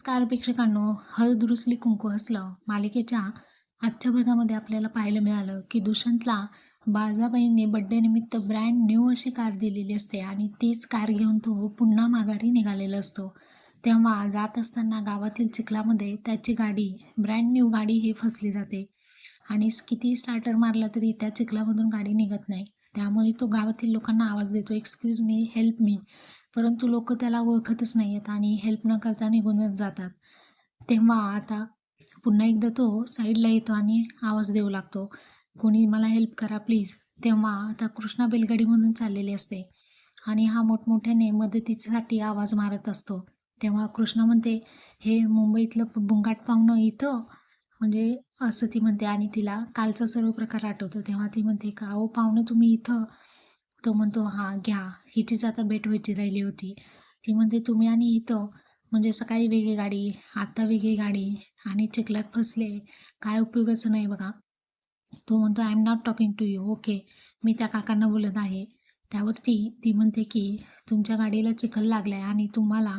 नमस्कार प्रेक्षकांनो हळद कुंकू हसलं मालिकेच्या आजच्या भागामध्ये आपल्याला पाहायला मिळालं की दुष्यंतला बाळजाबाईंनी बड्डे निमित्त ब्रँड न्यू अशी कार दिलेली असते आणि तीच कार घेऊन तो पुन्हा माघारी निघालेला असतो. तेव्हा जात असताना गावातील चिखलामध्ये त्याची गाडी ब्रँड न्यू गाडी ही फसली जाते. आणि किती स्टार्टर मारला तरी त्या चिखलामधून गाडी निघत नाही. त्यामुळे तो गावातील लोकांना आवाज देतो एक्सक्यूज मी हेल्प मी परंतु लोक त्याला ओळखतच नाही आहेत आणि हेल्प न करता निघूनच जातात. तेव्हा आता पुन्हा एकदा तो साईडला येतो आणि आवाज देऊ लागतो कोणी मला हेल्प करा प्लीज तेव्हा आता कृष्णा बेलगाडीमधून चाललेली असते आणि हा मोठमोठ्याने मदतीसाठी आवाज मारत असतो. तेव्हा कृष्णा म्हणते हे मुंबईतलं बुंगाट पाहुणं इथं म्हणजे असं ती म्हणते आणि तिला कालचा सर्व प्रकार आठवतो. तेव्हा ती म्हणते का अहो पाहुणं तुम्ही इथं. तो म्हणतो हां घ्या. हिचीच आता भेट व्हायची राहिली होती. ती म्हणते तुम्ही आणि इथं म्हणजे सकाळी वेगळी गाडी आत्ता वेगळी गाडी आणि चिखलात फसले. काय उपयोगाचं नाही बघा. तो म्हणतो I am not talking to you okay मी त्या काकांना बोलत आहे. त्यावरती ती म्हणते की तुमच्या गाडीला चिखल लागला आहे आणि तुम्हाला